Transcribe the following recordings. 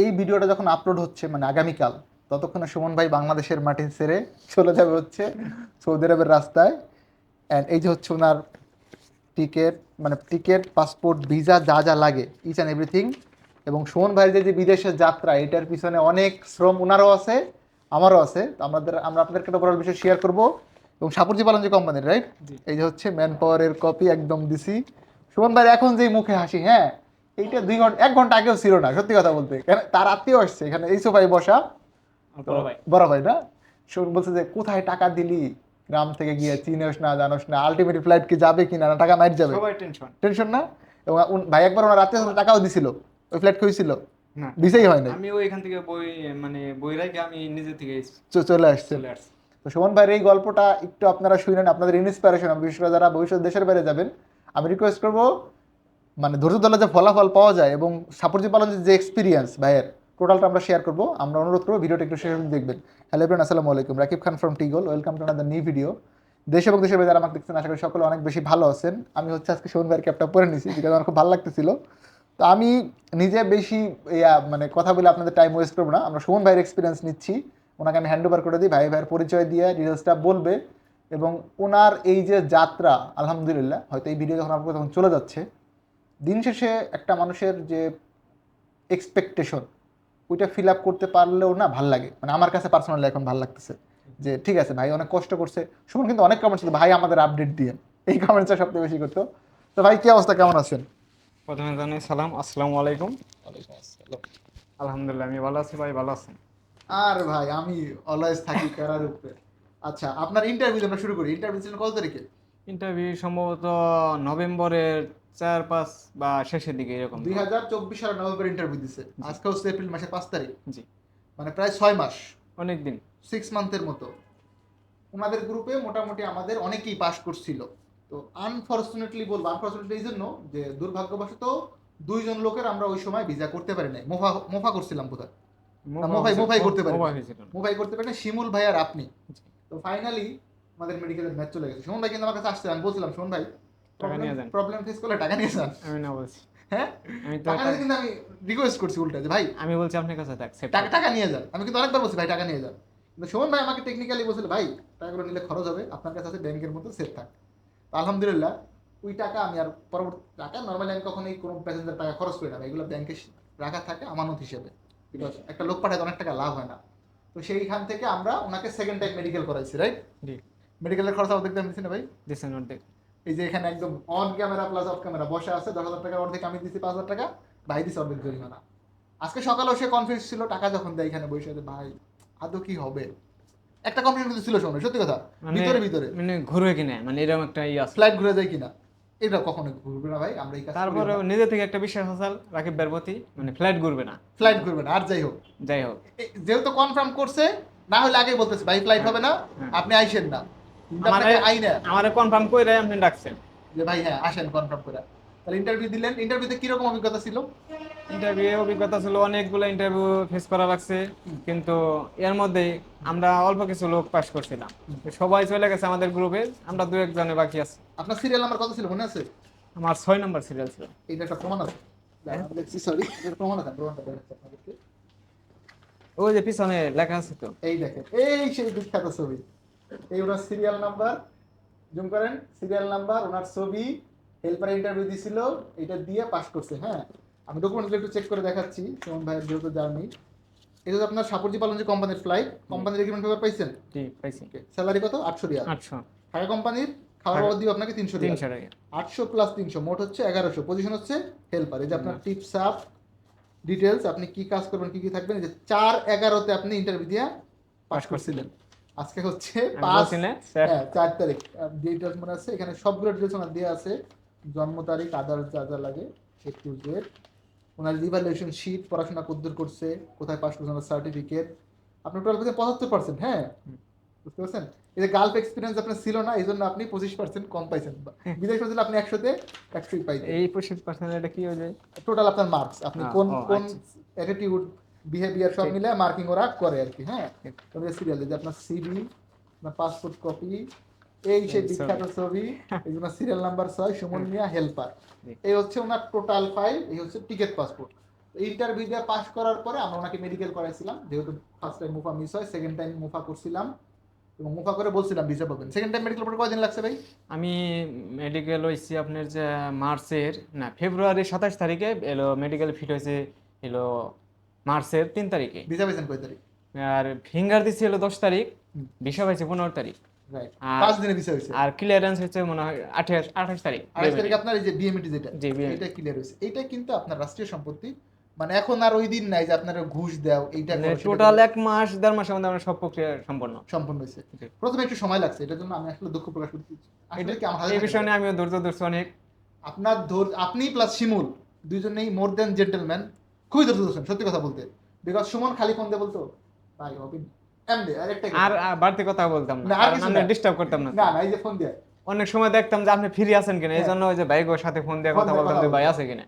এই ভিডিওটা যখন আপলোড হচ্ছে মানে আগামীকাল ততক্ষণে সুমন ভাই বাংলাদেশের মাটি ছেড়ে চলে যাবে হচ্ছে সৌদি আরবের রাস্তায়। অ্যান্ড এই যে হচ্ছে ওনার টিকিট মানে টিকিট পাসপোর্ট ভিসা যা যা লাগে ইচ অ্যান্ড এভরিথিং এবং সুমন ভাইয়ের যে যে বিদেশের যাত্রা এটার পিছনে অনেক শ্রম ওনারও আছে আমারও আছে। তো আমাদের আমরা আপনাদেরকে একটা ওভারঅল বিষয় শেয়ার করব। এবং সাপুরজি পালন যে কোম্পানির রাইট এই যে হচ্ছে ম্যান পাওয়ারের কপি একদম দিছি। সুমন ভাইয়ের এখন যেই মুখে হাসি হ্যাঁ? এইটা দুই ঘণ্টা এক ঘণ্টা আগেও ছিল না সত্যি কথা বলতে। কেন তার আত্মীয় আসছে এখানে এই সোফায় বসা। বড় ভাই। না? শুন বলছে যে কোথায় টাকা দিলি? গ্রাম থেকে গিয়ে চিনোস না জানোস না আলটিমেট ফ্লাইট কি যাবে কি না না টাকা মাইট যাবে? সবাই টেনশন টেনশন না? এবং ভাই একবার ওনার রাতে টাকাও দিছিল। ওই ফ্লাইট হয়েছিল? না। ভিসাই হয় নাই। আমি ওইখান থেকে বই মানে বই রেখে আমি নিজে থেকে চ- চলে আসছে। চলে আসছি। তো সুমন ভাইয়ের এই গল্পটা একটু আপনারা শুনেন আপনাদের ইন্সপিরেশন বিশেষ করে যারা ভবিষ্যৎ দেশের বাইরে যাবেন আমি রিকোয়েস্ট করব মানে ধৈর্য ধরলে যে ফলাফল পাওয়া যায় এবং সাপুরজি পালনের যে এক্সপিরিয়েন্স ভাইয়ের টোটালটা আমরা শেয়ার করব। আমরা অনুরোধ করব ভিডিওটা একটু শেয়ার দেখবেন। হ্যালো এভরিওয়ান আসসালামু আলাইকুম। Rakib Khan from টিগল welcome to another new video দেশ এবং দেশের বাইরে আমাকে দেখছেন, আশা করি সকলে অনেক বেশি ভালো আছেন। আমি হচ্ছে আজকে সুমন ভাইয়ের ক্যাপটা পরে নিছি, যেটা আমার খুব ভালো লাগতেছিল। তো আমি নিজে বেশি, ইয়া মানে কথা বলে আপনাদের টাইম ওয়েস্ট করব না। আমরা সুমন ভাইয়ের এক্সপিরিয়েন্স নিচ্ছি। ওনাকে আমি হ্যান্ড ওভার করে দিই। ভাই, ভাইয়ের পরিচয় দিয়ে ডিটেলসটা বলবে। এবং ওনার এই যে যাত্রা, আলহামদুলিল্লাহ, হয়তো এই ভিডিও যখন আপনার তখন চলে যাচ্ছে দিন শেষে একটা মানুষের যে এক্সপেকটেশন ওইটা ফিল আপ করতে পারলেও না ভালো লাগে। মানে আমার কাছে পার্সোনালি এখন ভালো লাগতেছে যে ঠিক আছে ভাই অনেক কষ্ট করছে। সুমন কিন্তু অনেক কমেন্টস ছিল ভাই আমাদের আপডেট দিয়ে। এই কমেন্টসটা সবথেকে বেশি করতো। তো ভাই কি অবস্থা? কেমন আছেন? প্রথমে জানাই সালাম আসসালামু আলাইকুম। আলহামদুলিল্লাহ আমি ভালো আছি ভাই ভালো আছেন? আর ভাই আমি অলওয়েজ থাকি প্যারার উপরে আচ্ছা আপনার ইন্টারভিউ আমরা শুরু করি। ইন্টারভিউ ছিলেন কত তারিখে? ইন্টারভিউ সম্ভবত নভেম্বরের চার পাঁচ বা শেষের দিকে এরকম। দুই হাজার চব্বিশ সালের নভেম্বর ইন্টারভিউ দিছে। আজকে হচ্ছে এপ্রিল মাসের পাঁচ তারিখ। জি। মানে প্রায় ছয় মাস। অনেক দিন সিক্স মান্থের মতো। ওনাদের গ্রুপে মোটামুটি আমাদের অনেকেই পাস করছিল। তো আনফর্চুনেটলি বলব আনফর্চুনেটলি এই জন্য যে দুর্ভাগ্যবশত দুইজন লোকের আমরা ওই সময় ভিসা করতে পারি নাই। মোফা মোফা করছিলাম কোথায়? মোবাইল- মোবাইল করতে পারি। মোবাইল করতে পারি না। শিমুল ভাই আর আপনি। তো ফাইনালি আমাদের মেডিকেলের ম্যাচ চলে গেছে। সুমন ভাই কিন্তু আমার কাছে আসছে। আমি বলছিলাম সুমন ভাই টাকা নিয়ে যান। প্রবলেম ফেস করলে টাকা নিয়ে যান। আমি না বলছি। হ্যাঁ? আমি তো টাকা কিন্তু আমি রিকোয়েস্ট করছি উল্টা যে ভাই আমি বলছি আপনার কাছে থাক টাকা টাকা নিয়ে যান। আমি কিন্তু অনেকবার বলছি ভাই টাকা নিয়ে যান। কিন্তু সুমন ভাই আমাকে টেকনিক্যালি বলছিল ভাই টাকাগুলো নিলে খরচ হবে আপনার কাছে আছে ব্যাংকের মতো সেফ থাক। আলহামদুলিল্লাহ ওই টাকা আমি আর পরবর্তী টাকা নর্মালি আমি কখনোই কোনো প্যাসেঞ্জার টাকা খরচ করি না এগুলো ব্যাংকে রাখা থাকে আমানত হিসেবে। বিকজ একটা লোক পাঠাতে অনেক টাকা লাভ হয় না। তো সেইখান থেকে আমরা ওনাকে সেকেন্ড টাইম মেডিকেল করাইছি রাইট জি। মেডিকেলের খরচ দাম দিচ্ছি না ভাই? দিচ্ছেন অর্ধেক। এই যে এখানে একদম on camera plus off camera বসে আছে দশ হাজার টাকা অর্ধেক আমি দিচ্ছি পাঁচ হাজার টাকা ভাই দিচ্ছে অর্ধেক জরিমানা। আজকে সকালেও সে কনফিউজ ছিল টাকা যখন দেয় এখানে বসে ভাই আদৌ কি হবে? একটা কনফিউজ কিন্তু ছিল শোনো সত্যি কথা মানে- ভিতরে ভিতরে। মানে ঘুরবে কিনা? মানে এরকম একটা ইয়ে ফ্লাইট ঘুরে যায় কিনা? এটা কখনো ঘুরবে না ভাই আমরা এই কাজ তারপরে নিজে থেকে একটা বিশ্বাস আছে রাকিব বের প্রতি মানে ফ্লাইট ঘুরবে না। ফ্লাইট ঘুরবে না আর যাই হোক। যাই হোক। যেহেতু কনফার্ম করছে না হলে আগে বলতেছে ভাই ফ্লাইট হবে না হ্যাঁ। আপনি আইসেন না। আমারে- আপনাকে আইনা? আমারে কনফার্ম করে আপনি ডাকছেন। যে ভাই হ্যাঁ আসেন কনফার্ম করে তাহলে ইন্টারভিউ দিলেন। ইন্টারভিউতে কীরকম অভিজ্ঞতা ছিল? ইন্টারভিউ অভিজ্ঞতা ছিল অনেকগুলো ইন্টারভিউ ফেস করা লাগছে। কিন্তু এর মধ্যে আমরা অল্প কিছু লোক পাস করছিলাম। সবাই চলে গেছে আমাদের গ্রুপে আমরা দু একজনে বাকি আছি। আপনার সিরিয়াল কত ছিল মনে আছে? আমার ছয় নম্বর সিরিয়াল ছিল। এইটা একটা প্রমাণ আছে। সরি এটা প্রমাণ আছে প্রমাণটা ওই যে পিছনে লেখা আছে তো। এই দেখেন এই সেই বিখ্যাত ছবি। এই ওনার সিরিয়াল নাম্বার জুম করেন সিরিয়াল নাম্বার ওনার ছবি হেল্পার ইন্টারভিউ দিছিল এটা দিয়ে পাস করছে হ্যাঁ? আমি ডকুমেন্টগুলো একটু চেক করে দেখাচ্ছি সুমন ভাইয়ের যেহেতু জার্নি এটা আপনার সাপুরজি পালন যে কোম্পানির ফ্লাইট কোম্পানির এগ্রিমেন্ট পেপার পাইছেন? জি পাইছি। স্যালারি কত? আটশো রিয়াল। আটশো। ঢাকা কোম্পানির খাবার বাবদ দিব আপনাকে তিনশো রিয়াল। তিনশো টাকা আটশো প্লাস তিনশো মোট হচ্ছে এগারোশো। পজিশন হচ্ছে হেল্পার এই যে আপনার টিপস আপ ডিটেলস আপনি কি কাজ করবেন কি কি থাকবেন এই যে চার এগারোতে আপনি ইন্টারভিউ দিয়ে পাস করছিলেন। আজকে হচ্ছে পাঁচ হ্যাঁ চার তারিখ। ডিটেলস মনে আছে? এখানে সবগুলো ডিটেলস ওনার দেওয়া আছে। জন্ম তারিখ আদার যা যা লাগে এ টু জেড ওনার রিভ্যালুয়েশন শিট পড়াশোনা কদ্দূর করছে কোথায় পাস করছে ওনার সার্টিফিকেট আপনার টোটাল পেয়েছেন পঁচাত্তর পার্সেন্ট হ্যাঁ? বুঝতে পারছেন? এই যে গাল্ফ এক্সপিরিয়েন্স আপনার ছিল না এই জন্য আপনি পঁচিশ পার্সেন্ট কম পাইছেন। বিদেশ পাইছেন আপনি একশোতে একশোই পাইছেন এই পঁচিশ পার্সেন্ট এটা কি হয়ে যায়? টোটাল আপনার মার্কস আপনি কোন কোন আচ্ছা। অ্যাটিটিউড বিহেভিয়ার সব। মিলে মার্কিং ওরা করে আর কি হ্যাঁ? সিরিয়াল যে আপনার সিভি আপনার পাসপোর্ট কপি এই সেই বিখ্যাত ছবি জন্য সিরিয়াল নাম্বার ছয় সুমন মিয়া হেল্পার এই হচ্ছে ওনার টোটাল ফাইল এই হচ্ছে টিকিট পাসপোর্ট ইন্টারভিউ দিয়ে পাস করার পরে আমরা ওনাকে মেডিকেল করাইছিলাম যেহেতু ফার্স্ট টাইম মুফা মিস হয় সেকেন্ড টাইম মুফা করছিলাম। এবং মুফা করে বলছিলাম ভিসা পাবেন। সেকেন্ড টাইম মেডিকেল পরে কয়দিন লাগছে ভাই? আমি মেডিকেল হয়েছি আপনার যে মার্চের না ফেব্রুয়ারি সাতাশ তারিখে এলো মেডিকেল ফিট হয়েছে এলো মার্চের তিন তারিখে। ভিসা পেয়েছেন কয় তারিখ? আর ফিঙ্গার দিচ্ছি হলো দশ তারিখ। ভিসা পাইছে পনেরো তারিখ। রাইট পাঁচ দিনে ভিসা হয়েছে আর ক্লিয়ারেন্স হচ্ছে মনে হয় আঠাশ আঠাশ তারিখ। আঠাশ তারিখ আপনার এই যে বিএমটি যেটা এটা ক্লিয়ার হয়েছে এটা কিন্তু আপনার রাষ্ট্রীয় সম্পত্তি। মানে এখন আর ওই দিন নাই যে আপনারা ঘুষ দাও এইটা টোটাল এক মাস দেড় মাসের মধ্যে আমরা সব প্রক্রিয়া সম্পন্ন। হয়েছে প্রথমে একটু সময় লাগছে এটার জন্য আমি আসলে দুঃখ প্রকাশ আসলে কি আমার এই বিষয়ে আমিও ধৈর্য ধরছি অনেক। আপনার ধৈর্য আপনি প্লাস শিমুল দুইজনেই মোর দেন জেন্টেলম্যান খুবই ধরছেন সত্যি কথা বলতে। বিকজ সুমন খালি ফোন দিয়ে বলতো? ভাই অবিন এমনি আর একটা আর বাড়তি কথা বলতাম না। আর আমরা। ডিস্টার্ব করতাম না। না এই যে ফোন দিয়ে। অনেক সময় দেখতাম যে আপনি ফ্রি আছেন কিনা এই জন্য ওই যে ভাইগোর সাথে ফোন দিয়ে কথা বলতাম যে ভাই আছে কিনা।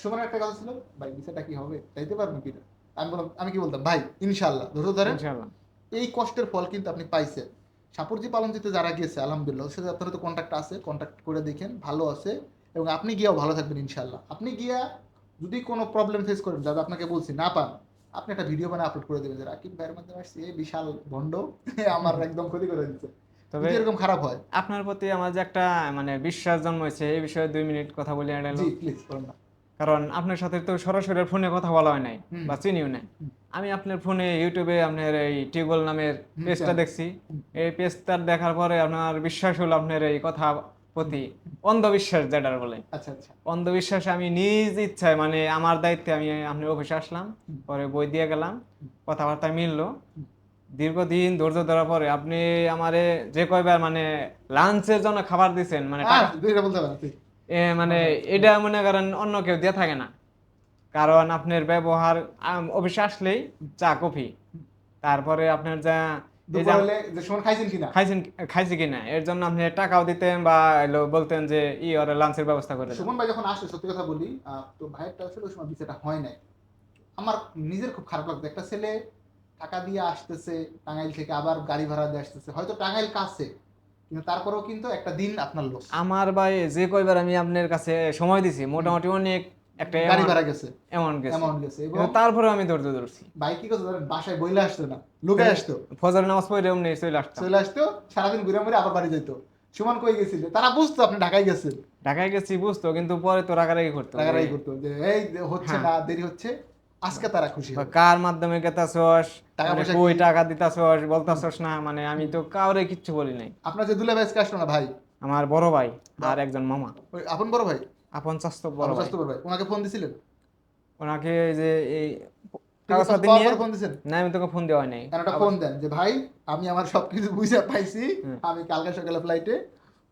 সুমনের একটা কথা ছিল ভাই বিষয়টা কি হবে? চাইতে পারবেন কিনা আমি বললাম আমি কি বলতাম ভাই ধরেন। ইনশাআল্লাহ। এই কষ্টের ফল কিন্তু আপনি পাইছেন। সাপুরজি পালন দিতে যারা গিয়েছে আলহামদুলিল্লাহ সাথে আপনার তো কন্ট্যাক্ট আছে কন্ট্যাক্ট করে দেখেন ভালো আছে এবং আপনি গিয়েও ভালো থাকবেন ইনশাল্লাহ আপনি গিয়া যদি কোনো প্রবলেম ফেস করেন যাতে আপনাকে বলছি না পান। আপনি একটা ভিডিও বানিয়ে আপলোড করে দেবেন যে রাকিব ভাইয়ের মাধ্যমে আসছে এই বিশাল ভণ্ড আমার একদম ক্ষতি করে দিচ্ছে। তবে এরকম খারাপ হয়? আপনার প্রতি আমার যে একটা মানে বিশ্বাস জন্মেছে এই বিষয়ে দুই মিনিট কথা বলি জি প্লিজ করুন না। কারণ আপনার সাথে তো সরাসরি ফোনে কথা বলা হয় নাই বা চিনিও নাই। আমি আপনার ফোনে ইউটিউবে আপনার এই টিউবওয়েল নামের পেজটা দেখছি। এই পেজটা দেখার পরে আপনার বিশ্বাস হলো আপনার এই কথা প্রতি অন্ধবিশ্বাস যেটার বলে। আচ্ছা আচ্ছা। অন্ধবিশ্বাসে আমি নিজ ইচ্ছায় মানে আমার দায়িত্বে আমি আপনি অফিসে আসলাম পরে বই দিয়ে গেলাম কথাবার্তা মিললো। দীর্ঘদিন ধৈর্য ধরার পরে আপনি আমারে যে কয়বার মানে লাঞ্চের জন্য খাবার দিছেন মানে হ্যাঁ টাকা- দুইটা বলতে পারেন ঠিক। এ মানে এটা মনে করেন অন্য কেউ দিয়ে থাকে না। কারণ আপনার ব্যবহার অফিসে আসলেই চা কফি। তারপরে আপনার যা যে দুপুর হলে খাইছেন কিনা? খাইছেন খাইছি কিনা? এর জন্য আপনি টাকাও দিতেন বা বলতেন যে ই ওরা লাঞ্চের ব্যবস্থা করে সুমন ভাই যখন সত্যি কথা বলি আহ, তো ভাইয়েরটা আসলে ওই সময় বিষয়টা হয় নাই। আমার নিজের খুব খারাপ লাগতো। একটা ছেলে টাকা দিয়ে আসতেছে টাঙ্গাইল থেকে আবার গাড়ি ভাড়া দিয়ে আসতেছে। হয়তো টাঙ্গাইল কাছে কিন্তু তারপরেও কিন্তু একটা দিন আপনার লস আমার ভাই যে কয়বার আমি আপনার কাছে সময় দিছি মোটামুটি অনেক একটা গাড়ি ভাড়া গেছে। অ্যামাউন্ট গেছে। অ্যামাউন্ট গেছে এবং কিন্তু আমি ধৈর্য ধরছি। বাইক কি করছে বাসায় বইলে আসতো না লুকে আসতো। ফজর নামাজ পড়ে এমনি চলে আসতাম। চলে আসতো সারাদিন ঘুরে মুড়ে আবার বাড়ি যেত সুমন কই গেছিল? তারা বুঝতো আপনি ঢাকায় গেছেন। ঢাকায় গেছি বুঝতো কিন্তু পরে তো রাগারাগি করতো। রাগারাগি করতো যে এই হচ্ছে হ্যাঁ। না দেরি হচ্ছে আজকে তারা খুশি কার মাধ্যমে গেতাছস? টাকা মানে কই টাকা দিতাছস বলতাছস না? মানে আমি তো কাউরে কিচ্ছু বলি নাই। আপনার যে দুলে ভাই আজকে আসলো না ভাই? আমার বড় ভাই আর একজন মামা। আপন বড় ভাই? আপন বড় ভাই। ওনাকে ফোন দিছিলেন? ওনাকে যে এই ঠিক আছে, কাগজপাতি পাওয়ার নিয়ে ফোন দিছেন? না আমি তোকে ফোন দেওয়া নাই। একটা ফোন দেন যে ভাই আমি আমার সবকিছু বুঝে পাইছি। আমি কালকে সকালে ফ্লাইটে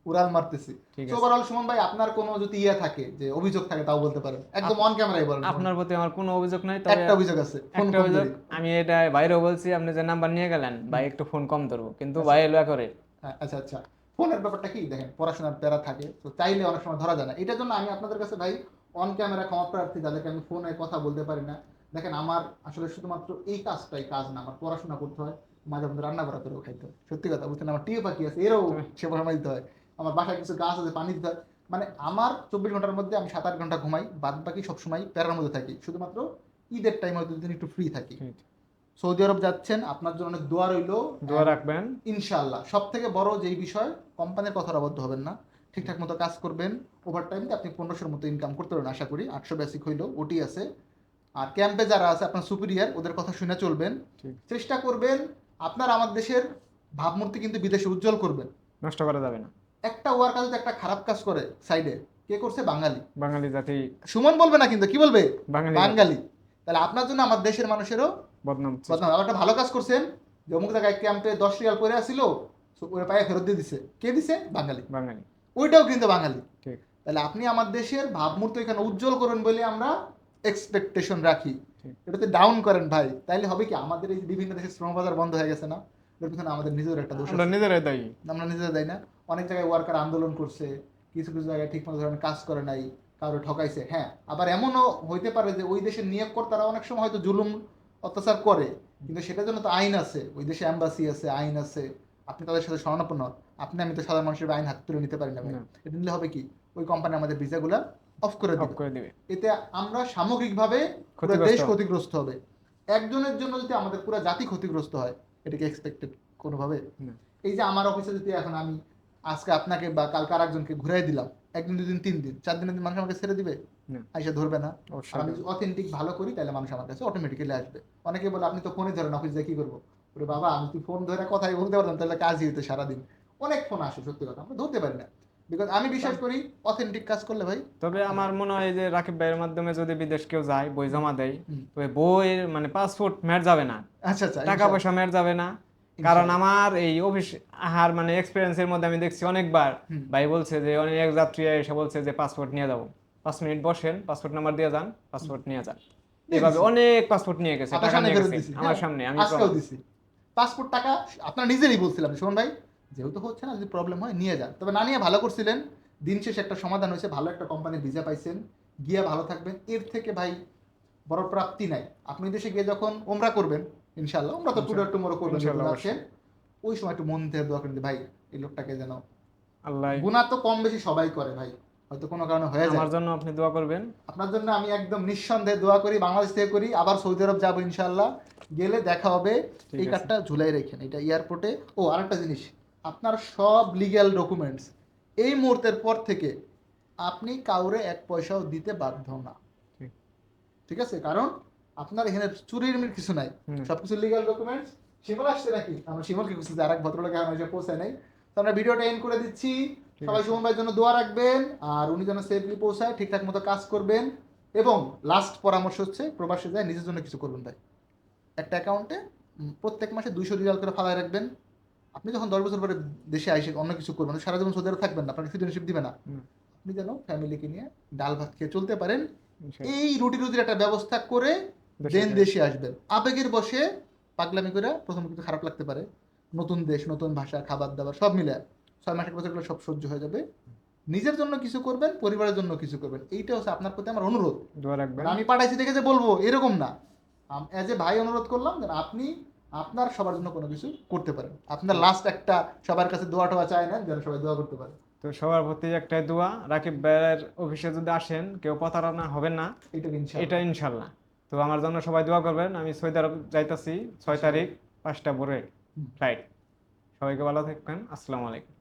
উড়াল মারতেছি। ওভারঅল সুমন ভাই আপনার কোনো যদি ইয়ে থাকে যে অভিযোগ থাকে তাও বলতে পারেন। একদম অন ক্যামেরায় বলেন। আপনার প্রতি আমার কোনো অভিযোগ নাই তবে একটা অভিযোগ আছে একটা অভিযোগ। আমি এটা বাইরেও বলছি আপনি যে নাম্বার নিয়ে গেলেন ভাই একটু ফোন কম ধরবো কিন্তু ভাই এলো করে। হ্যাঁ, আচ্ছা আচ্ছা। ফোনের ব্যাপারটা কি? দেখেন পড়াশোনার প্যারা থাকে তো চাইলে অনেক সময় ধরা যায় না। এটার জন্য আমি আপনাদের কাছে ভাই অন ক্যামেরা ক্ষমা প্রার্থী যাদেরকে আমি ফোনে কথা বলতে পারি না। দেখেন আমার আসলে শুধুমাত্র এই কাজটাই কাজ না আমার পড়াশোনা করতে হয় মাঝে মধ্যে রান্না করা করেও খাইতে হয়। সত্যি কথা বুঝছেন আমার টিয়ে পাখি আছে এরও সেবা সময় দিতে হয়। আমার বাসায় কিছু গাছ আছে পানি দিতে হয়। মানে আমার চব্বিশ ঘণ্টার মধ্যে আমি সাত আট ঘণ্টা ঘুমাই বাদ বাকি সবসময় প্যারার মধ্যে থাকি। শুধুমাত্র ঈদের টাইম হয়তো একটু ফ্রি থাকি। সৌদি আরব যাচ্ছেন আপনার জন্য অনেক দোয়া রইল। দোয়া রাখবেন। ইনশাল্লাহ সব থেকে বড় যেই বিষয় কোম্পানির কথার আবদ্ধ হবেন না। ঠিকঠাক মতো কাজ করবেন ওভার টাইমতে আপনি পনেরোশোর মতো ইনকাম করতে পারবেন আশা করি। আটশো বেসিক হইল ওটি আছে। আর ক্যাম্পে যারা আছে আপনার সুপিরিয়ার ওদের কথা শুনে চলবেন। চেষ্টা করবেন আপনার আমার দেশের ভাবমূর্তি কিন্তু বিদেশে উজ্জ্বল করবেন। নষ্ট করা যাবে না। একটা ওয়ার্কার যদি একটা খারাপ কাজ করে সাইডে কে করছে? বাঙালি। বাঙালি জাতি। সুমন বলবে না কিন্তু কি বলবে? বাঙালি বাঙালি। তাহলে আপনার জন্য আমার দেশের মানুষেরও বদনাম বদনাম। একটা ভালো কাজ করছেন যে অমুক জায়গায় ক্যাম্পে দশ রিয়াল পরে আসছিল ওরা পায়ে ফেরত দিয়ে দিছে। কে দিছে? বাঙালি। বাঙালি। ওইটাও কিন্তু বাঙালি। ঠিক। তাহলে আপনি আমার দেশের ভাবমূর্তি এখানে উজ্জ্বল করুন বলে আমরা এক্সপেকটেশন রাখি। এটাতে ডাউন করেন ভাই। তাইলে হবে কি আমাদের এই বিভিন্ন দেশের শ্রম বাজার বন্ধ হয়ে গেছে না? এর পিছনে আমাদের নিজের একটা দোষ আমরা নিজেরাই দায়ী। আমরা নিজেদের দায়ী না। অনেক জায়গায় ওয়ার্কার আন্দোলন করছে কিছু কিছু জায়গায় ঠিক মতো ধরেন কাজ করে নাই। কারও ঠকাইছে হ্যাঁ। আবার এমনও হইতে পারে যে ওই দেশের নিয়োগকর্তারা অনেক সময় হয়তো জুলুম অত্যাচার করে কিন্তু সেটার জন্য তো আইন আছে। ওই দেশে অ্যাম্বাসি আছে আইন আছে। আপনি তাদের সাথে শরণাপন্ন হন। আপনি আমি তো সাধারণ মানুষের আইন হাত তুলে নিতে পারি না এটা নিলে হবে কি? ওই কোম্পানি আমাদের ভিসাগুলা অফ করে অফ দিবে করে দিবে। এতে আমরা সামগ্রিকভাবে পুরো দেশ ক্ষতিগ্রস্ত হবে। একজনের জন্য যদি আমাদের পুরো জাতি ক্ষতিগ্রস্ত হয় এটাকে এক্সপেক্টেড কোনোভাবে? এই যে আমার অফিসে যদি এখন আমি আজকে আপনাকে বা কালকে আর একজনকে ঘুরাই দিলাম একদিন দুদিন তিন দিন চার দিনের দিন মানুষ আমাকে ছেড়ে দিবে। আইসা ধরবে না। আমি অথেন্টিক ভালো করি তাহলে মানুষ আমার কাছে অটোমেটিক্যালি আসবে। অনেকে বলে আপনি তো ফোনই ধরেন অফিস দিয়ে কি করব? ওরে বাবা আমি তুই ফোন ধরে কথাই বলতে পারতাম তাহলে কাজই হতো সারাদিন। অনেক ফোন আসে সত্যি কথা। আমরা ধরতে পারি না। বিকজ আমি বিশ্বাস করি অথেন্টিক কাজ করলে ভাই তবে আমার মনে হয় যে রাকিব ভাইয়ের মাধ্যমে যদি বিদেশ কেউ যায় বই জমা দেয়। তবে বইয়ের মানে পাসপোর্ট মেট যাবে না। আচ্ছা আচ্ছা টাকা পয়সা মেট যাবে না। কারণ আমার এই অফিস আহার মানে এক্সপিরিয়েন্সের মধ্যে আমি দেখছি অনেকবার। ভাই বলছে যে অনেক যাত্রী এসে বলছে যে পাসপোর্ট নিয়ে যাব পাঁচ মিনিট বসেন পাসপোর্ট নাম্বার দিয়ে যান পাসপোর্ট নিয়ে যান। এভাবে অনেক পাসপোর্ট নিয়ে গেছে আপনার টাকা নিয়ে গেছে আমার হ্যাঁ, সামনে আমি দিছি। পাসপোর্ট টাকা আপনার নিজেরই বলছিলাম সুমন ভাই। যেহেতু হচ্ছে না যদি প্রবলেম হয় নিয়ে যান। তবে না নিয়ে ভালো করছিলেন। দিন শেষে একটা সমাধান হয়েছে ভালো একটা কোম্পানির ভিসা পাইছেন। গিয়ে ভালো থাকবেন। এর থেকে ভাই বড় প্রাপ্তি নাই। আপনি দেশে গিয়ে যখন ওমরা করবেন ইনশাল্লাহ ওমরা তো টুডে টুমোরো করবেন ইনশাল্লাহ, ওই সময় একটু মন থেকে দোয়া করেন ভাই এই লোকটাকে যেন আল্লাহ। গুণা তো কম বেশি সবাই করে ভাই। হয়তো কোনো কারণে হয়ে যায়। আমার জন্য আপনি দোয়া করবেন। আপনার জন্য আমি একদম নিঃসন্দেহে দোয়া করি বাংলাদেশ থেকে করি। আবার সৌদি আরব যাব ইনশাল্লাহ গেলে দেখা হবে। এই। কার্ডটা ঝুলাই রেখেন এটা এয়ারপোর্টে। ও আরেকটা জিনিস। আপনার সব লিগ্যাল ডকুমেন্টস এই মুহূর্তের পর থেকে আপনি কাউরে এক পয়সাও দিতে বাধ্য না। ঠিক আছে? কারণ আপনার এখানে চুরির মির কিছু নাই। সবকিছু লিগ্যাল ডকুমেন্টস শিমল আসছে নাকি? আমরা শিমলকে খুঁজছি আর এক ভদ্রলোক এখন এসে পৌঁছায় নাই। তো আমরা ভিডিওটা এন্ড করে দিচ্ছি। সবাই। সুমন ভাইয়ের জন্য দোয়া রাখবেন আর উনি যেন সেফলি পৌঁছায় ঠিকঠাক মতো কাজ করবেন। এবং লাস্ট পরামর্শ হচ্ছে প্রবাসে যায় নিজের জন্য কিছু করবেন ভাই। একটা অ্যাকাউন্টে প্রত্যেক মাসে দুইশো রিয়াল করে ফালায় রাখবেন। আপনি যখন দশ বছর পরে দেশে আইসে অন্য কিছু করবেন সারা জীবন সৌদি থাকবেন না আপনাকে সিটিজেনশিপ দিবে না। আপনি যেন ফ্যামিলিকে নিয়ে ডাল ভাত খেয়ে চলতে পারেন। এই রুটি রুটির একটা ব্যবস্থা করে দেন দেশে আসবেন আবেগের বসে পাগলামি করে প্রথম কিন্তু খারাপ লাগতে পারে। নতুন দেশ নতুন ভাষা খাবার দাবার সব মিলে। ছয় মাস এক বছর সব সহ্য হয়ে যাবে। নিজের জন্য কিছু করবেন পরিবারের জন্য কিছু করবেন। এইটা হচ্ছে আপনার প্রতি আমার অনুরোধ। আমি পাঠাইছি দেখে যে বলব এরকম না। অ্যাজ এ ভাই অনুরোধ করলাম যেন আপনি আপনার সবার জন্য কোনো কিছু করতে পারেন। আপনার লাস্ট একটা সবার কাছে দোয়া টোয়া চায় না যেন সবাই দোয়া করতে পারে। তো সবার প্রতি একটাই দোয়া রাকিব ভাইয়ের অফিসে যদি আসেন কেউ প্রতারণা হবে না এটা এটা ইনশাল্লাহ। তো আমার জন্য সবাই দোয়া করবেন। আমি সৌদি আরব যাইতাছি ছয় তারিখ পাঁচটা ভোরে। ফ্লাইট সবাইকে ভালো থাকবেন। আসসালামু আলাইকুম।